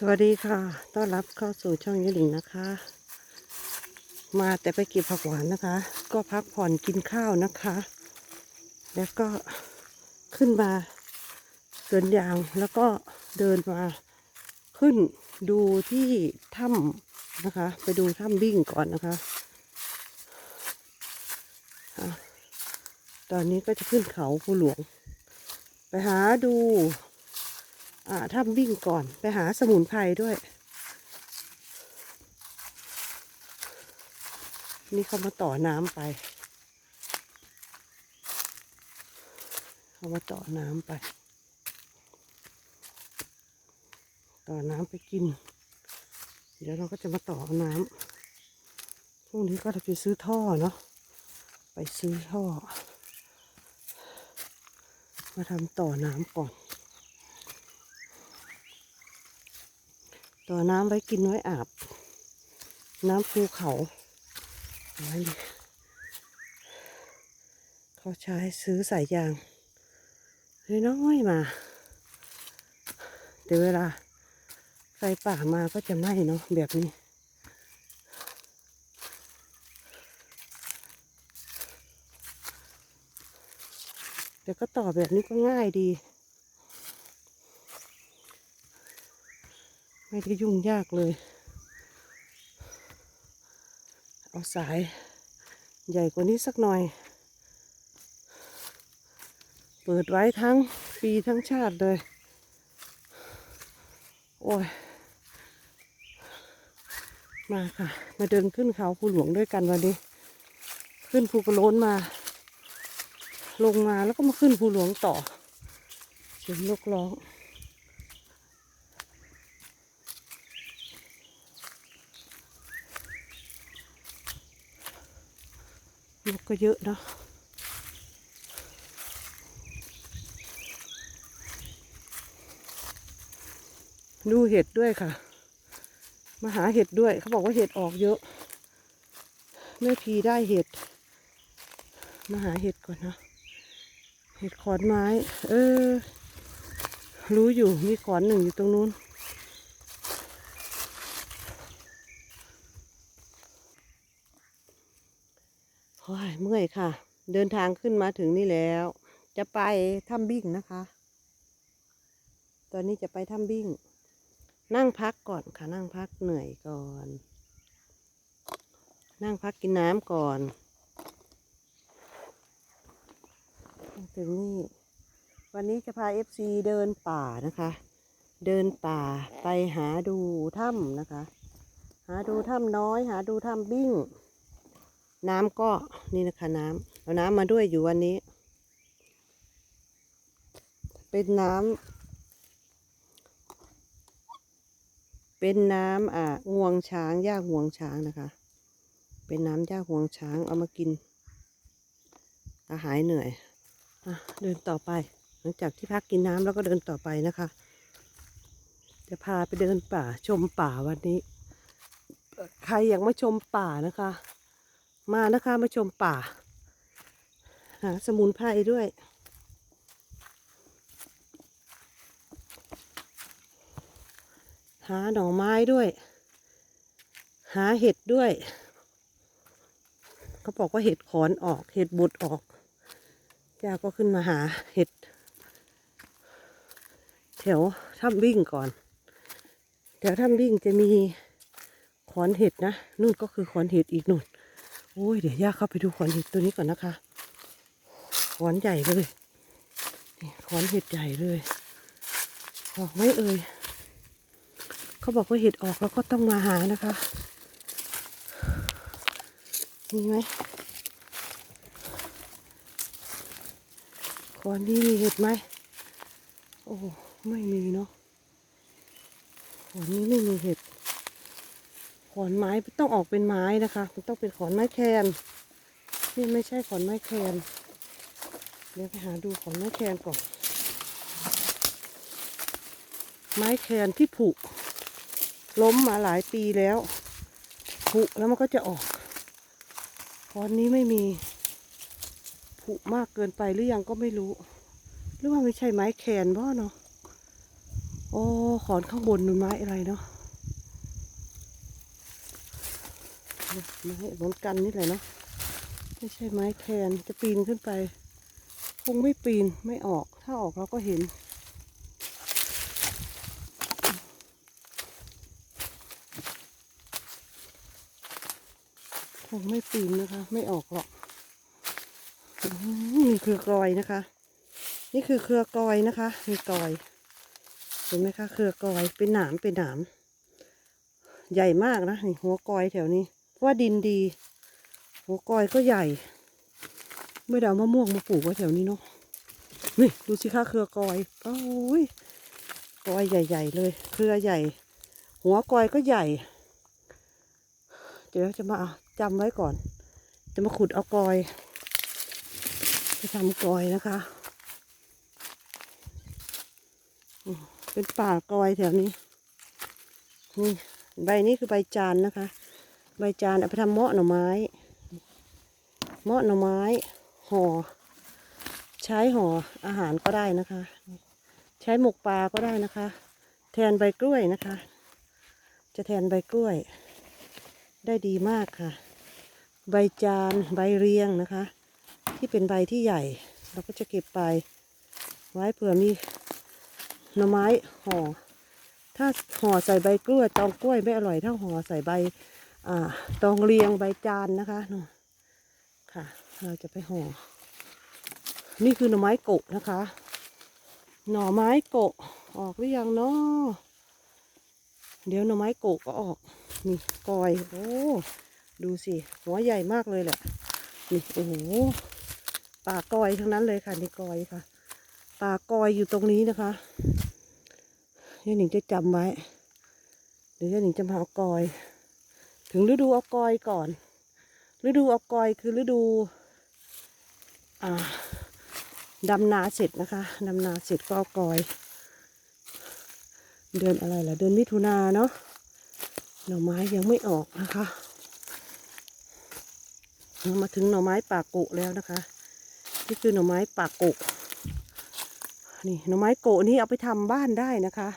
สวัสดีค่ะ ต้อนรับเข้าสู่ช่องยหลิงนะคะ มาแต่ไปเก็บผักหวานนะคะ ก็พักผ่อนกินข้าวนะคะ แล้วก็ขึ้นมาสวนยางแล้วก็เดินมาขึ้นดูที่ถ้ำนะคะ ไปดูถ้ำวิ่งก่อนนะคะ ตอนนี้ก็จะขึ้นเขาภูหลวง ไปหาดู ถ้ำวิ่งก่อนไปหาสมุนไพรด้วย นี่เขามาต่อน้ำไปเขามาต่อน้ำไป ต่อน้ำไปกิน เดี๋ยวเราก็จะมาต่อน้ำพรุ่งนี้ก็จะไปซื้อท่อเนาะไปซื้อท่อ มาทำต่อน้ำก่อน ต่อน้ำไว้กินไว้อาบ น้ำภูเขาเอาไว้ดิเขาใช้ซื้อสายยางน้อยมาแต่เวลาไฟป่ามาก็จะไหม้เนาะแบบนี้แต่ก็ต่อแบบนี้ก็ง่ายดี ไม่ได้ยุ่งยากเลย เอาสายใหญ่กว่านี้สักหน่อย เปิดไว้ทั้งปีทั้งชาติเลย โอ้ย มาค่ะ มาเดินขึ้นเขาภูหลวงด้วยกันวันนี้ ขึ้นภูกระโล้นมา ลงมาแล้วก็มาขึ้นภูหลวงต่อเสียงนกร้อง นกก็เยอะเนาะดูเห็ดด้วยค่ะ มาหาเห็ดด้วย เขาบอกว่าเห็ดออกเยอะแม่พีได้เห็ด มาหาเห็ดก่อนนะ เห็ดขอนไม้ เออ รู้อยู่มีขอนหนึ่งอยู่ตรงนู้น โอ้ยเมื่อยค่ะ เดินทางขึ้นมาถึงนี่แล้ว จะไปถ้ำบิ้งนะคะ ตอนนี้จะไปถ้ำบิ้ง นั่งพักก่อนค่ะ นั่งพักเหนื่อยก่อน นั่งพักกินน้ำก่อนถึงนี่ วันนี้จะพาเอฟซีเดินป่านะคะ เดินป่าไปหาดูถ้ำนะคะ หาดูถ้ำน้อย หาดูถ้ำบิ้ง น้ำก็นี่นะคะน้ำเอาน้ำมาด้วยอยู่วันนี้ เป็นน้ำเป็นน้ำอ่างวงช้างย่าห่วงช้างนะคะ เป็นน้ำย่าห่วงช้างเอามากินอาหายเหนื่อยอะเดินต่อไป หลังจากที่พักกินน้ำแล้วก็เดินต่อไปนะคะ จะพาไปเดินป่าชมป่าวันนี้ ใครอยากมาชมป่านะคะ มานะคะมาชมป่า หาสมุนไพรด้วย หาหน่อไม้ด้วย หาเห็ดด้วย เขาบอกว่าเห็ดขอนออก เห็ดบดออกย่าก็ขึ้นมาหาเห็ด แถวถ้ำวิ่งก่อน แถวถ้ำวิ่งจะมีขอนเห็ดนะ นู่นก็คือขอนเห็ดอีกนู่น โอ้ยเดี๋ยวย่าเข้าไปดูขอนเห็ดตัวนี้ก่อนนะคะขอนใหญ่เลยนี่ขอนเห็ดใหญ่เลยออกไม่เอ่ยเขาบอกว่าเห็ดออกแล้วก็ต้องมาหานะคะมีไหมขอนนี้มีเห็ดไหมโอ้ไม่มีเนาะขอนนี้ไม่มีเห็ด ขอนไม้ต้องออกเป็นไม้นะคะ มันต้องเป็นขอนไม้แคนนี่ไม่ใช่ขอนไม้แคนเดี๋ยวไปหาดูขอนไม้แคนก่อน ไม้แคนที่ผุล้มมาหลายปีแล้วผุแล้วมันก็จะออกขอนนี้ไม่มีผุมากเกินไปหรือยังก็ไม่รู้ หรือว่าไม่ใช่ไม้แคนบ่เนาะโอ้ขอนข้างบนนู่นไม้อะไรเนาะ ไม้เหมือนกันนี่แหละเนาะไม่ใช่ไม้แคนจะปีนขึ้นไป คงไม่ปีนไม่ออกถ้าออกเราก็เห็น คงไม่ปีนนะคะ ไม่ออกหรอกมีเครือกลอยนะคะ นี่คือเครือกลอยนะคะ มีกลอยเห็นไหมคะ เครือกลอยเป็นหนามเป็นหนามใหญ่มากนะนี่หัวกลอยแถวนี้ เพราะว่าดินดีหัวกอยก็ใหญ่ ไม่ได้เอามะม่วงมาปลูกไว้แถวนี้เนาะนี่ดูสิคะเครือกอยโอ้ยกอยใหญ่ ๆ เลย เครือใหญ่ หัวกอยก็ใหญ่ เดี๋ยวจะมาจำไว้ก่อน จะมาขุดเอากอย จะทำกอยนะคะเป็นป่ากอยแถวนี้ นี่ใบนี้คือใบจานนะคะ ใบจานเอาไปทำเมาะหน่อไม้ เมาะหน่อไม้ห่อ ใช้ห่ออาหารก็ได้นะคะ ใช้หมกปลาก็ได้นะคะ แทนใบกล้วยนะคะ จะแทนใบกล้วย ได้ดีมากค่ะ ใบจานใบเรียงนะคะ ที่เป็นใบที่ใหญ่ เราก็จะเก็บไป ไว้เผื่อมีหน่อไม้ห่อถ้าห่อใส่ใบกล้วยตองกล้วยไม่อร่อยถ้าห่อใส่ใบ ตองเรียงใบจานนะคะนนค่ะ เราจะไปห่อ นี่คือหน่อไม้โกะนะคะ หน่อไม้โกะออกหรือยังเนาะเดี๋ยวหน่อไม้โกะก็ออก นี่กอย โอ้ ดูสิ หัวใหญ่มากเลยแหละ นี่โอ้โหป่ากอยทั้งนั้นเลยค่ะนี่กอยค่ะป่ากอยอยู่ตรงนี้นะคะยายหนิงจะจำไว้ เดี๋ยวยายหนิงจะมาเอากอย ถึงฤดูเอากอยก่อน ฤดูเอากอยคือฤดูดำนาเสร็จนะคะดำนาเสร็จก็เอากอย เดือนอะไรล่ะเดือนมิถุนาเนาะหน่อไม้ยังไม่ออกนะคะ มาถึงหน่อไม้ปากโกะแล้วนะคะ นี่คือหน่อไม้ปากโกะนี่หน่อไม้โกะนี่เอาไปทำบ้านได้นะคะ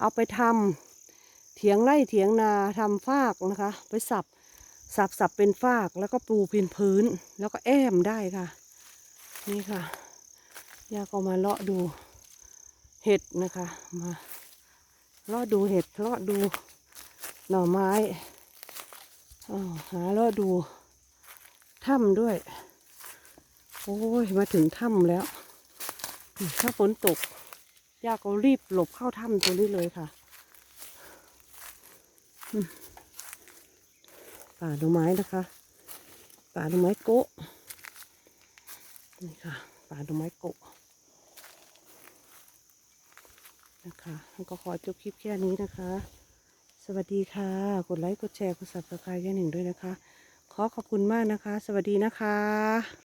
เอาไปทำ เถียงไร่เถียงนาทำฟากนะคะ ไปสับสับสับเป็นฟากแล้วก็ปูเป็นพื้น แล้วก็แอมได้ค่ะ นี่ค่ะยาก็มาเลาะดูเห็ดนะคะ มาเลาะดูเห็ดเลาะดูหน่อไม้อาหาเลาะดูถ้ำด้วย โอ้ยมาถึงถ้ำแล้ว ถ้าฝนตกยาก็รีบหลบเข้าถ้ำตรงนี้เลยค่ะ ป่าดอกไม้นะคะ ป่าดอกไม้โกะนี่ค่ะ ป่าดอกไม้โกะนะคะก็ขอจบคลิปแค่นี้นะคะ สวัสดีค่ะ กดไลค์ กดแชร์ กด subscribe แค่หนึ่งด้วยนะคะ ขอขอบคุณมากนะคะ สวัสดีนะคะ